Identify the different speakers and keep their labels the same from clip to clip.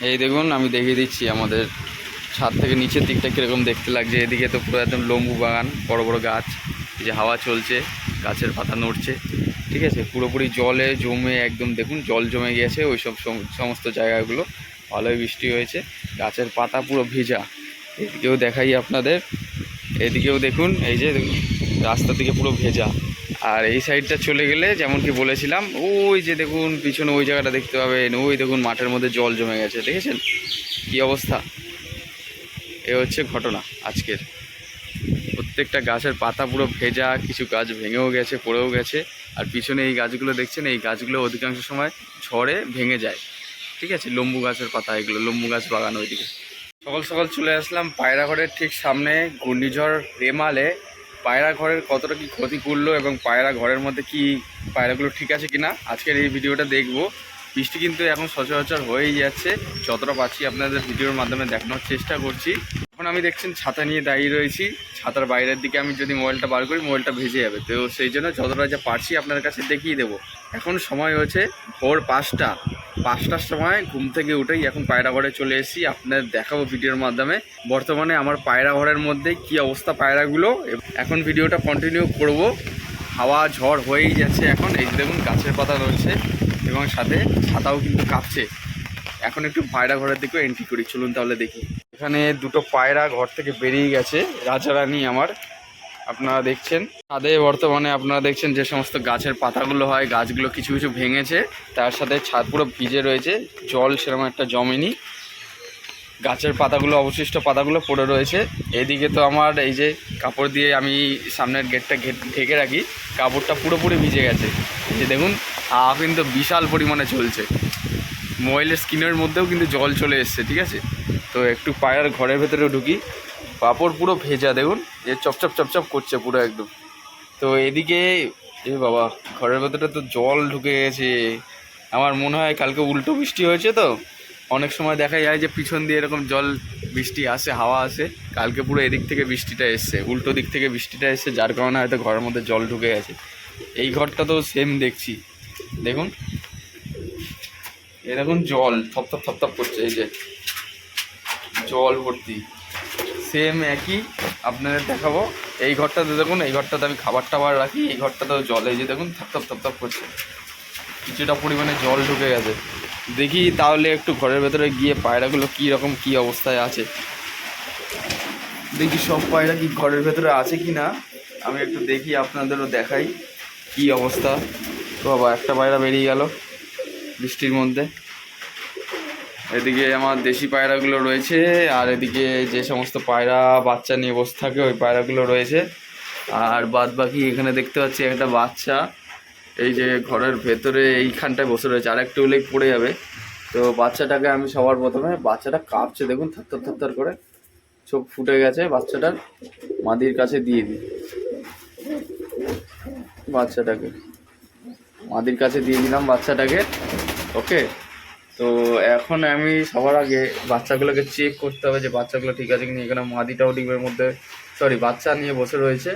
Speaker 1: এই দেখুন, আমি দেখিয়ে দিচ্ছি আমাদের ছাদ থেকে নিচের দিকটা কীরকম দেখতে লাগছে। এদিকে তো পুরো একদম লম্বু বাগান, বড় বড় গাছ, এই যে হাওয়া চলছে, গাছের পাতা নড়ছে, ঠিক আছে? পুরোপুরি জলে জমে একদম দেখুন, জল জমে গেছে ওই সব সম- সমস্ত জায়গাগুলো। ভালোই বৃষ্টি হয়েছে, গাছের পাতা পুরো ভিজা। এদিকেও দেখাই আপনাদের, এদিকেও দেখুন, এই যে রাস্তা থেকে পুরো ভেজা। আর এই সাইডটা চলে গেলে যেমন কি বলেছিলাম, ওই যে দেখুন, পিছনে ওই জায়গাটা দেখতে পাবেন, ওই দেখুন মাঠের মধ্যে জল জমে গেছে, দেখেছেন? কি অবস্থা? এ হচ্ছে ঘটনা আজকের। প্রত্যেকটা গাছের পাতা পুরো ভেজা, কিছু গাছ ভেঙেও গেছে, পড়েও গেছে, আর পিছনে এই গাছগুলো দেখছেন, এই গাছগুলো অধিকাংশ সময় ঝড়ে ভেঙে যায়। ঠিক আছে? লম্বু গাছের পাতা এগুলো, লম্বু গাছ বাগান ওইদিকে। সকাল সকাল চলে আসলাম পায়রা ঘরের ঠিক সামনে, ঘূর্ণিঝড় রেমালে পায়রা ঘরের কতটা কি ক্ষতি করল এবং পায়রা ঘরের মধ্যে কি পায়রাগুলো ঠিক আছে কিনা? আজকের এই ভিডিওটা দেখব। বৃষ্টি কিন্তু এখন সচরাচর হয়েই যাচ্ছে। যতটা পাচ্ছি আপনাদের ভিডিওর মাধ্যমে দেখানোর চেষ্টা করছি। এখন আমি দেখছেন ছাতা নিয়ে দাঁড়িয়ে রয়েছি। ছাতার বাইরের দিকে আমি যদি মোবাইলটা বার করি, মোবাইলটা ভেজে যাবে। তো সেই জন্য যতটা যা পারছি আপনার কাছে দেখিয়ে দেবো। এখন সময় হয়েছে ভোর পাঁচটা। পাঁচটার সময় ঘুম থেকে উঠেই এখন পায়রা ঘরে চলে এসেছি। আপনাদের দেখাবো ভিডিওর মাধ্যমে। বর্তমানে আমার পায়রা ঘরের মধ্যে কি অবস্থা পায়রাগুলো? এখন ভিডিওটা কন্টিনিউ করব। হাওয়া ঝড় হয়েই যাচ্ছে এখন। এই দেখুন, গাছের পাতা রয়েছে। এবং সাথে ছাতাও কিন্তু কাঁপছে। এখন একটু পায়রা ঘরের দিকেও এন্ট্রি করি, চলুন তাহলে দেখি। এখানে দুটো পায়রা ঘর থেকে বেরিয়ে গেছে, রাজারানী আমার। আপনারা দেখছেন? ছাদে বর্তমানে আপনারা দেখছেন যে সমস্ত গাছের পাতাগুলো হয়, গাছগুলো কিছু কিছু ভেঙেছে। তার সাথে ছাদ পুরো ভিজে রয়েছে, জল সেরকম একটা জমেনি। গাছের পাতাগুলো, অবশিষ্ট পাতাগুলো পড়ে রয়েছে। এদিকে তো আমার এই যে কাপড় দিয়ে আমি সামনের গেটটা ঢেকে রাখি, কাপড়টা পুরোপুরি ভিজে গেছে। যে দেখুন হাওয়া কিন্তু বিশাল পরিমাণে চলছে। মোবাইলের স্ক্রিনের মধ্যেও কিন্তু জল চলে এসছে, ঠিক আছে? তো একটু পায়রার ঘরের ভেতরে ঢুকি, পাপড় পুরো ভেজা, দেখুন? যে চপচপ চপচপ করছে পুরো একদম। তো এদিকে, এ বাবা, ঘরের ভেতরে তো জল ঢুকে গেছে। আমার মনে হয় কালকে উল্টো বৃষ্টি হয়েছে তো। অনেক সময় দেখা যায় যে পিছন দিয়ে এরকম জল, বৃষ্টি আসে, হাওয়া আসে। কালকে পুরো এদিক থেকে বৃষ্টিটা এসছে, উল্টো দিক থেকে বৃষ্টিটা এসছে, যার কারণে হয়তো ঘরের মধ্যে জল ঢুকে গেছে। এই ঘরটা তো সেম দেখছি। দেখুন। এ দেখুন জল থপথপ থপথপ করছে, এই যে। জল ভর্তি। সেম একই আপনাদের দেখাবো। এই ঘরটাতে দেখুন, এই ঘরটাতে আমি খাবার টাবার রাখি, এই ঘরটাতেও জল, এই যে দেখুন থপথপ থপথপ করছে। কিছুটা পরিমাণে জল ঢুকে গেছে। দেখি তাহলে একটু ঘরের ভেতরে গিয়ে পায়রাগুলো কী রকম, কী অবস্থায় আছে। দেখি সব পায়রা কি ঘরের ভেতরে আছে কি না আমি একটু দেখি, আপনাদেরও দেখাই কি অবস্থা। তো বাবা, একটা পায়রা বেরিয়ে গেল বৃষ্টির মধ্যে। এদিকে আমার দেশি পায়রাগুলো রয়েছে, আর এদিকে যে সমস্ত পায়রা বাচ্চা নিয়ে বসে থাকে, ওই পায়রাগুলো রয়েছে। আর বাদ বাকি এখানে দেখতে পাচ্ছি একটা বাচ্চা, এই যে ঘরের ভেতরে এইখানটায় বসে রয়েছে। আর একটু হলেই পড়ে যাবে। তো বাচ্চাটাকে আমি সবার প্রথমে, বাচ্চাটা কাঁপছে, দেখুন থাত্তর থাত্তর করে। চোখ ফুটে গেছে বাচ্চাটার, মাদির কাছে দিয়ে দিই। বাচ্চাটাকে। মাদির কাছে দিয়ে দিলাম বাচ্চাটাকে ওকে তো এখন আমি সবার আগে বাচ্চাগুলোকে চেক করতে হবে যে বাচ্চাগুলো ঠিক আছে কিনা। এখানে মাদিটাও ডিমের মধ্যে সরি বাচ্চা নিয়ে বসে রয়েছে।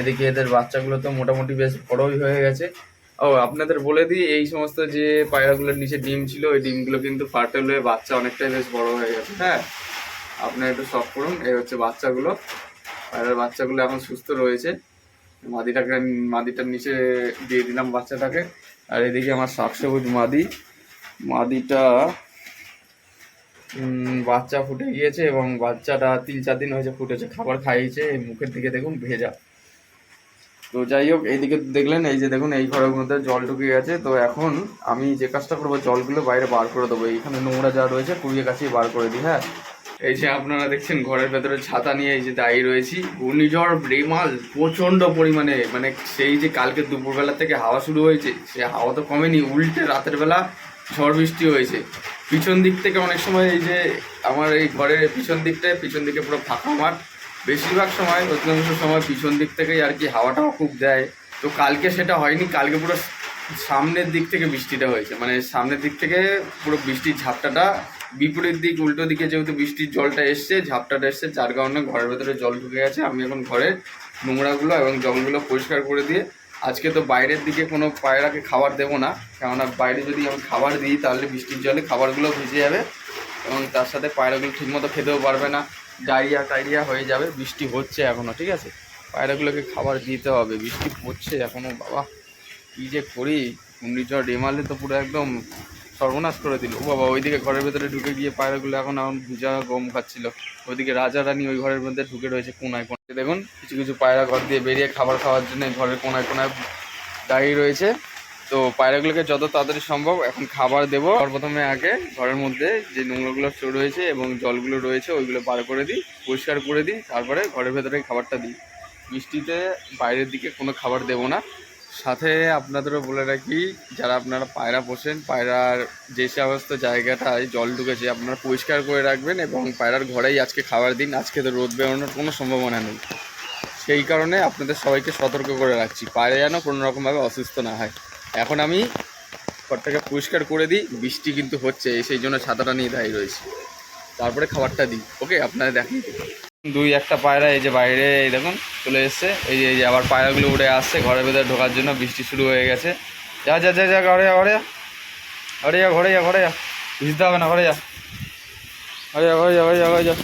Speaker 1: এদিকে এদের বাচ্চাগুলো তো মোটামুটি বেশ বড়ই হয়ে গেছে। ও, আপনাদের বলে দিই, এই সমস্ত যে পায়রাগুলোর নিচে ডিম ছিল, ওই ডিমগুলো কিন্তু ফার্টেল হয়ে বাচ্চা অনেকটাই বেশ বড় হয়ে গেছে হ্যাঁ? আপনি একটু শখ করুন, এই হচ্ছে বাচ্চাগুলো। পায়রার বাচ্চাগুলো এখন সুস্থ রয়েছে। মাদিটাকে, মাদিটার নিচে দিয়ে দিলাম বাচ্চাটাকে। আর এদিকে আমার শাকসবুজ মাদি। মাদিটা বাচ্চা ফুটে গিয়েছে এবং বাচ্চাটা তিন চার দিন হয়েছে ফুটেছে, খাবার খাইয়েছে এই মুখের দিকে দেখুন ভেজা। তো যাই হোক, এইদিকে দেখলেন, এই যে দেখুন, এই ঘরের মধ্যে জল ঢুকে গেছে। তো এখন আমি যে কাজটা করব, জলগুলো বাইরে বার করে দেবো। এইখানে নোংরা যা রয়েছে, কুড়িয়ে কাছিয়ে বার করে দিই হ্যাঁ? এই যে আপনারা দেখছেন ঘরের ভেতরে ছাতা নিয়ে এই যে দাঁড়িয়ে রয়েছি। ঘূর্ণিঝড়, রেমাল প্রচণ্ড পরিমাণে মানে সেই যে কালকে দুপুরবেলা থেকে হাওয়া শুরু হয়েছে, সে হাওয়া তো কমেনি, উল্টে রাতের বেলা ঝড় বৃষ্টি হয়েছে। পিছন দিক থেকে অনেক সময় এই যে আমার এই ঘরের পিছন দিকটায়, পিছন দিকে পুরো ফাঁকা মাঠ। বেশিরভাগ সময়, অধিকাংশ সময় পিছন দিক থেকেই আর কি হাওয়াটাও খুব দেয়। তো কালকে সেটা হয়নি, কালকে পুরো সামনের দিক থেকে বৃষ্টিটা হয়েছে। মানে সামনের দিক থেকে পুরো বৃষ্টির ঝাপটাটা বিপরীত দিক, উল্টো দিকে যেহেতু বৃষ্টির জলটা এসছে ঝাপটাটা এসছে, যার কারণে ঘরের ভেতরে জল ঢুকে গেছে। আমি এখন ঘরের নোংরাগুলো এবং জলগুলো পরিষ্কার করে দিয়ে আজকে তো বাইরের দিকে কোনো পায়রাকে খাবার দেবো না। কেননা বাইরে যদি আমি খাবার দিই, তাহলে বৃষ্টির জলে খাবারগুলো ভিজে যাবে এবং তার সাথে পায়রাগুলো ঠিকমতো খেতেও পারবে না। ডায়রিয়া টাইরিয়া হয়ে যাবে, বৃষ্টি হচ্ছে এখনও ঠিক আছে? পায়রাগুলোকে খাবার দিতে হবে, বৃষ্টি পড়ছে এখনও বাবা। কী যে করি? ঘূর্ণিঝড় রেমালে তো পুরো একদম সর্বনাশ করে দিল। ও বাবা, ওইদিকে ঘরের ভেতরে ঢুকে গিয়ে পায়রাগুলো এখন এখন ভিজা গম খাচ্ছিল। ওইদিকে রাজা রানী ওই ঘরের মধ্যে ঢুকে রয়েছে কোনায় কোনায়। দেখুন, কিছু কিছু পায়রা ঘর দিয়ে বেরিয়ে খাবার খাওয়ার জন্য ঘরের কোনায় কোনায় দাঁড়িয়ে রয়েছে। তো পায়রাগুলোকে যত তাড়াতাড়ি সম্ভব এখন খাবার দেবো। আর প্রথমে আগে ঘরের মধ্যে যে নোংরাগুলো স্টোর রয়েছে এবং জলগুলো রয়েছে, ওইগুলো বার করে দিই, পরিষ্কার করে দিই, তারপরে ঘরের ভেতরে খাবারটা দিই। বৃষ্টিতে বাইরের দিকে কোনো খাবার দেবো না। সাথে আপনাদেরও বলে রাখি, যারা আপনারা পায়রা পোষেন, পায়রার যে সমস্ত জায়গাটায় জল ঢুকেছে, আপনারা পরিষ্কার করে রাখবেন এবং পায়রার ঘরেই আজকে খাবার দিন, আজকে তো রোদ বেরোনোর কোনো সম্ভাবনা নেই। সেই কারণে আপনাদের সবাইকে সতর্ক করে রাখছি, পায়রা যেন কোনো রকমভাবে অসুস্থ না হয়। এখন আমি ঘরটাকে পরিষ্কার করে দিই, বৃষ্টি কিন্তু হচ্ছে, সেই জন্য ছাতাটা নিয়ে দাঁড়িয়ে রয়েছি। তারপরে খাবারটা দিই, ওকে? আপনারা দেখেন। দুই একটা পায়রা, এই যে বাইরে, এই দেখুন, চলে এসছে। এই যে এই যে আবার পায়রাগুলো উড়ে আসছে, ঘরের ভেতরে ঢোকার জন্য বৃষ্টি শুরু হয়ে গেছে। যা যা যা যা, ঘরে যা ঘরে যা। ঘরে যা ঘরে যা ঘরে যা। ভিজতে হবে না, ঘরে যা। ঘরে যা ঘরে যা ঘরে যা ঘরে যা।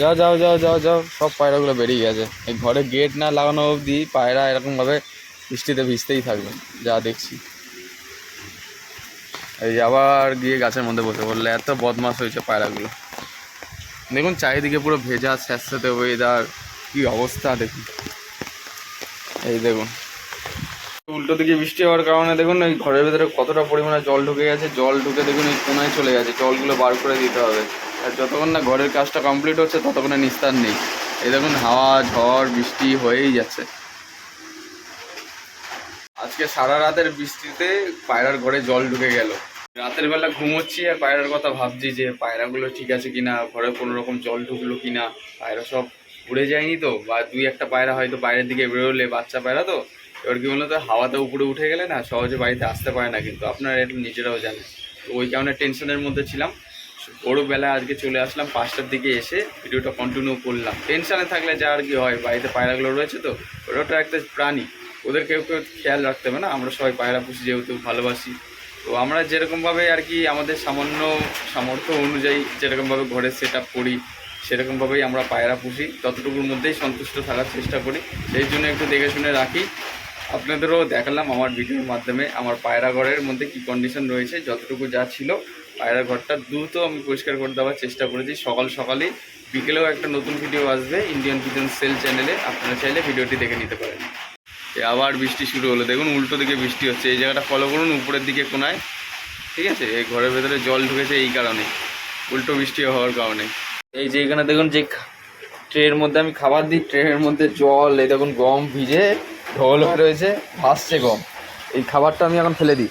Speaker 1: যাও যাও যাও যাও যাও। সব পায়রাগুলো বেরিয়ে গেছে। এই ঘরে গেট না লাগানো অবধি পায়রা এরকমভাবে বৃষ্টিতে ভিজতেই থাকবে, যা দেখছি। এই আবার গিয়ে গাছের মধ্যে বসে পড়লে, এত বদমাস হয়েছে পায়রাগুলো। দেখুন চারিদিকে পুরো ভেজা, স্যাঁতস্যাঁতে ওয়েদার কি অবস্থা দেখুন। এই দেখুন। উল্টো দিকে বৃষ্টি হওয়ার কারণে দেখুন এই ঘরের ভেতরে কতটা পরিমাণে জল ঢুকে গেছে। জল ঢুকে দেখুন এই কোনায় চলে গেছে। জলগুলো বার করে দিতে হবে। আর যতক্ষণ না ঘরের কাজটা কমপ্লিট হচ্ছে, ততক্ষণে নিস্তার নেই। এই দেখুন হাওয়া, ঝড়, বৃষ্টি হয়েই যাচ্ছে। আজকে সারা রাতের বৃষ্টিতে পায়রার ঘরে জল ঢুকে গেল। রাতের বেলা ঘুমোচ্ছি আর পায়রার কথা ভাবছি যে পায়রাগুলো ঠিক আছে কিনা, ঘরে কোনো রকম জল ঢুকলো কিনা, পায়রা সব উড়ে যায়নি তো, বা দুই একটা পায়রা হয়তো বাইরের দিকে বেরোলে, বাচ্চা পায়রা তো, এবার কি বলতো, হাওয়াতে উপরে উঠে গেলে না সহজে বাড়িতে আসতে পারে না কিন্তু আপনারা একটু নিজেরাও জানেন। তো ওই কারণে টেনশনের মধ্যে ছিলাম। ভোরবেলা আজকে চলে আসলাম, পাঁচটার দিকে এসে ভিডিওটা কন্টিনিউ করলাম। টেনশনে থাকলে যা আর কি হয়, বাড়িতে পায়রাগুলো রয়েছে তো ওটা একটা প্রাণী। ওদের কেউ কেউ খেয়াল রাখতে হবে না, আমরা সবাই পায়রা পুষি যেহেতু ভালোবাসি। তো আমরা যেরকমভাবে আর কি আমাদের সামান্য সামর্থ্য অনুযায়ী যেরকমভাবে ঘরে সেট আপ করি, সেরকমভাবেই আমরা পায়রা পুষি, ততটুকুর মধ্যেই সন্তুষ্ট থাকার চেষ্টা করি। সেই জন্য একটু দেখে শুনে রাখি। আপনাদেরও দেখালাম আমার ভিডিওর মাধ্যমে আমার পায়রা ঘরের মধ্যে কি কন্ডিশন রয়েছে, যতটুকু যা ছিল পায়রা ঘরটা দ্রুত আমি পরিষ্কার করে দেওয়ার চেষ্টা করেছি। সকাল সকালেই বিকেলেও একটা নতুন ভিডিও আসবে ইন্ডিয়ান পিজন সেল চ্যানেলে আপনারা চাইলে ভিডিওটি দেখে নিতে পারেন। আবার বৃষ্টি শুরু হলো। দেখুন, উল্টো দিকে বৃষ্টি হচ্ছে। এই জায়গাটা ফলো করুন, উপরের দিকে কোনায়। ঠিক আছে? এই ঘরের ভেতরে জল ঢুকেছে এই কারণে। উল্টো বৃষ্টি হওয়ার কারণে। এই যে এখানে দেখুন, যে ট্রের মধ্যে আমি খাবার দিই, ট্রেনের মধ্যে জল, এই দেখুন, গম ভিজে ঢোল হয়ে রয়েছে, ভাসছে গম। এই খাবারটা আমি এখন ফেলে দিই।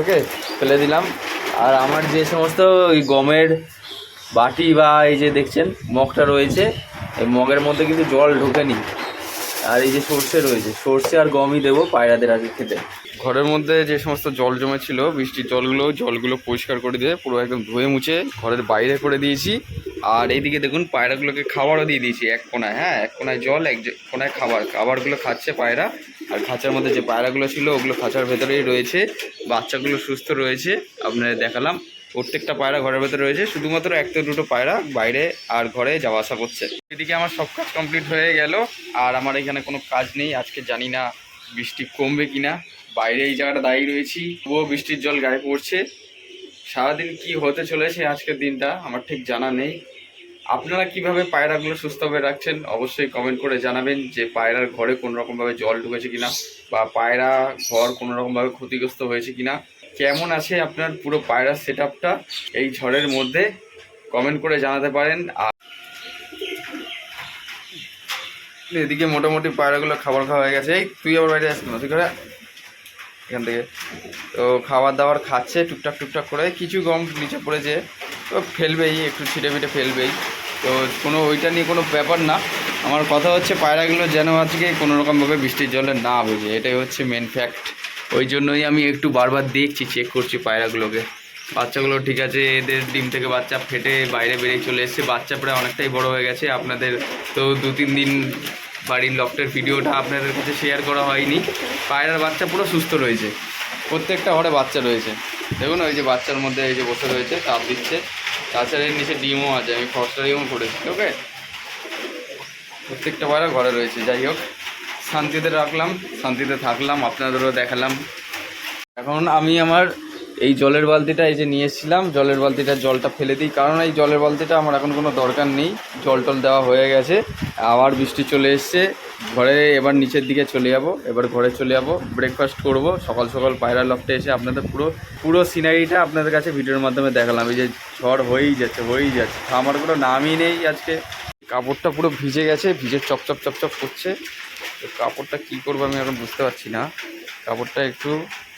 Speaker 1: ওকে, ফেলে দিলাম। আর আমার যে সমস্ত ওই গমের বাটি বা এই যে দেখছেন, মগটা রয়েছে, এই মগের মধ্যে কিন্তু জল ঢোকেনি। আর এই যে সর্ষে রয়েছে, সর্ষে আর গমই দেবো পায়রাদের আগে খেতে। ঘরের মধ্যে যে সমস্ত জল জমে ছিল বৃষ্টির জলগুলো জলগুলো পরিষ্কার করে দিয়ে পুরো একদম ধুয়ে মুছে ঘরের বাইরে করে দিয়েছি। আর এইদিকে দেখুন, পায়রাগুলোকে খাবারও দিয়ে দিয়েছি, এক কোনায় হ্যাঁ এক কোনায় জল, এক কোনায় খাবার। খাবারগুলো খাচ্ছে পায়রা, আর খাঁচার মধ্যে যে পায়রাগুলো ছিল, ওগুলো খাঁচার ভেতরেই রয়েছে। বাচ্চাগুলো সুস্থ রয়েছে, আপনাদের দেখালাম। প্রত্যেকটা পায়রা ঘরের ভেতরে রয়েছে, শুধুমাত্র একটা দুটো পায়রা বাইরে আর ঘরে যাওয়া আসা করছে। এদিকে আমার সব কাজ কমপ্লিট হয়ে গেল, আর আমার এখানে কোনো কাজ নেই, আজকে জানি না বৃষ্টি কমবে কিনা। বাইরে এই জায়গাটা দাঁড়িয়ে রয়েছি, তবুও বৃষ্টির জল গায়ে পড়ছে। সারাদিন কি হতে চলেছে আজকের দিনটা, আমার ঠিক জানা নেই। আপনারা কীভাবে পায়রাগুলো সুস্থভাবে রাখছেন, অবশ্যই কমেন্ট করে জানাবেন যে পায়রার ঘরে কোনো রকমভাবে জল ঢুকেছে কিনা, বা পায়রা ঘর কোনো রকমভাবে ক্ষতিগ্রস্ত হয়েছে কিনা। কেমন আছে আপনার পুরো পায়রার সেট এই ঝড়ের মধ্যে কমেন্ট করে জানাতে পারেন। আর এদিকে মোটামুটি পায়রাগুলো খাবার খাওয়া হয়ে গেছে। এই, তুই আবার বাইরে আসবি না? তুই করে এখান থেকে। তো খাবার দাবার খাচ্ছে, টুকটাক টুকটাক করে। কিছু গম নিচে পড়েছে। তো ফেলবেই, একটু ছিটে পিটে ফেলবেই। তো কোনো ওইটা নিয়ে কোনো ব্যাপার না। আমার কথা হচ্ছে, পায়রাগুলো যেন আজকে কোনো রকমভাবে বৃষ্টির জলে না ভেজে। এটাই হচ্ছে মেন ফ্যাক্ট ওই জন্যই আমি একটু বারবার দেখছি চেক করছি পায়রাগুলোকে। বাচ্চাগুলো ঠিক আছে, এদের ডিম থেকে বাচ্চা ফেটে বাইরে বেরিয়ে চলে এসছে। বাচ্চা প্রায় অনেকটাই বড় হয়ে গেছে। আপনাদের তো দু তিন দিন বাড়ির লফটের ভিডিওটা আপনাদের কাছে শেয়ার করা হয়নি। পায়রার বাচ্চা পুরো সুস্থ রয়েছে। প্রত্যেকটা ঘরে বাচ্চা রয়েছে। দেখুন, ওই যে বাচ্চার মধ্যে এই যে বসে রয়েছে, তাপ দিচ্ছে। তাছাড়া এর নিচে ডিমও আছে, আমি ফস্টারিংও করেছি ওকে প্রত্যেকটা পায়রা ঘরে রয়েছে, যাই হোক। শান্তিতে রাখলাম, শান্তিতে থাকলাম, আপনাদেরও দেখালাম। এখন আমি আমার এই জলের বালতিটা এই যে নিয়ে এসেছিলাম, জলের বালতিটা জলটা ফেলে দিই। কারণ এই জলের বালতিটা আমার এখন কোনো দরকার নেই, জল টল দেওয়া হয়ে গেছে। আবার বৃষ্টি চলে এসছে, ঘরে এবার নিচের দিকে চলে যাব, এবার ঘরে চলে যাব ব্রেকফাস্ট করব। সকাল সকাল পায়রা লফটে এসে আপনাদের পুরো পুরো সিনারিটা আপনাদের কাছে ভিডিওর মাধ্যমে দেখালাম। এই যে ঝড় হয়েই যাচ্ছে হয়েই যাচ্ছে। আমার কোনো নামই নেই আজকে। কাপড়টা পুরো ভিজে গেছে, ভিজে চপচপ চপচপ করছে। তো কাপড়টা কী করব আমি এখন বুঝতে পারছি না। কাপড়টা একটু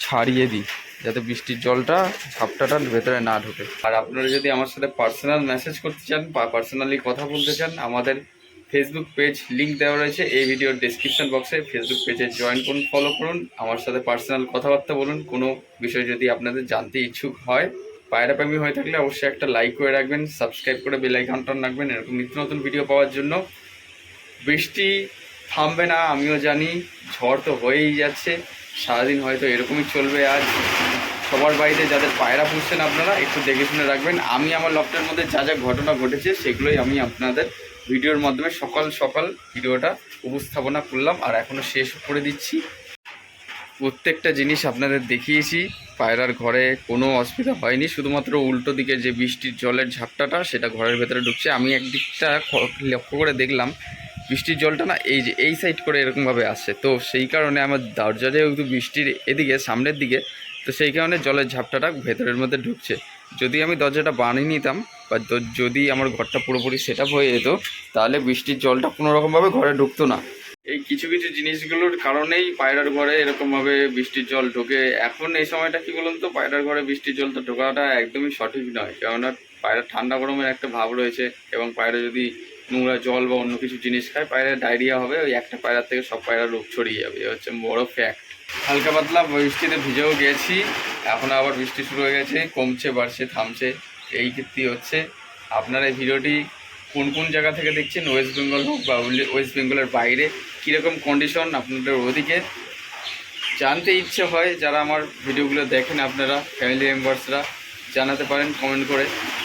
Speaker 1: ছাড়িয়ে দিই, যাতে বৃষ্টির জলটা ঝাপটাটার ভেতরে না ঢোকে। আর আপনারা যদি আমার সাথে পার্সোনাল মেসেজ করতে চান বা পার্সোনালি কথা বলতে চান, আমাদের ফেসবুক পেজ লিঙ্ক দেওয়া রয়েছে। এই ভিডিওর ডেসক্রিপশন বক্সে ফেসবুক পেজে জয়েন করুন ফলো করুন। আমার সাথে পার্সোনাল কথাবার্তা বলুন। কোনো বিষয় যদি আপনাদের জানতে ইচ্ছুক হয় পায়রা প্রেমী হয়ে থাকলে অবশ্যই একটা লাইক করে রাখবেন সাবস্ক্রাইব করে বেল রাখবেন এরকম নিত্য নতুন ভিডিও পাওয়ার জন্য বৃষ্টি থামবে না, আমিও জানি, ঝড় তো হয়েই যাচ্ছে, সারাদিন হয়তো এরকমই চলবে আজ। সবার বাড়িতে যাদের পায়রা পুষছেন আপনারা, একটু দেখে শুনে রাখবেন, আমি আমার লফটের মধ্যে যা যা ঘটনা ঘটেছে, সেগুলোই আমি আপনাদের ভিডিওর মাধ্যমে সকাল সকাল ভিডিওটা উপস্থাপনা করলাম, আর এখনও শেষ করে দিচ্ছি। প্রত্যেকটা জিনিস আপনাদের দেখিয়েছি, পায়রার ঘরে কোনো অসুবিধা হয়নি, শুধুমাত্র উল্টো দিকে যে বৃষ্টির জলের ঝাপটাটা, সেটা ঘরের ভেতরে ঢুকছে। আমি একদিকটা লক্ষ্য করে দেখলাম বৃষ্টির জলটা না এই যে এই সাইড করে এরকমভাবে আসছে। তো সেই কারণে আমার দরজা যেহেতু বৃষ্টির এদিকে, সামনের দিকে, তো সেই কারণে জলের ঝাপটাটা ভেতরের মধ্যে ঢুকছে। যদি আমি দরজাটা বানিয়ে নিতাম বা যদি আমার ঘরটা পুরোপুরি সেট হয়ে যেত, তাহলে বৃষ্টির জলটা কোনোরকমভাবে ঘরে ঢুকতো না। এই কিছু কিছু জিনিসগুলোর কারণেই পায়রার ঘরে এরকমভাবে বৃষ্টির জল ঢোকে। এখন এই সময়টা কি বলুন তো, পায়রার ঘরে বৃষ্টির জলটা ঢোকাটা একদমই সঠিক নয়। কেননা পায়রা ঠান্ডা গরমের একটা ভাব রয়েছে এবং পায়রা যদি নোংরা জল বা অন্য কিছু জিনিস খায়, পায়রা ডায়রিয়া হবে, ওই একটা পায়রার থেকে সব পায়রা রোগ ছড়িয়ে যাবে। এ হচ্ছে বড় ফ্যাক্ট হালকা পাতলা বৃষ্টিতে ভিজেও গেছি, এখন আবার বৃষ্টি শুরু হয়ে গেছে, কমছে, বাড়ছে, থামছে, এই কীর্তি হচ্ছে। আপনারা এই ভিডিওটি কোন কোন জায়গা থেকে দেখছেন ওয়েস্ট বেঙ্গল হোক বা ওয়েস্ট বেঙ্গলের বাইরে, কীরকম কন্ডিশন আপনাদের ওদিকে? জানতে ইচ্ছে হয়, যারা আমার ভিডিওগুলো দেখেন আপনারা ফ্যামিলি মেম্বার্সরা জানাতে পারেন কমেন্ট করে।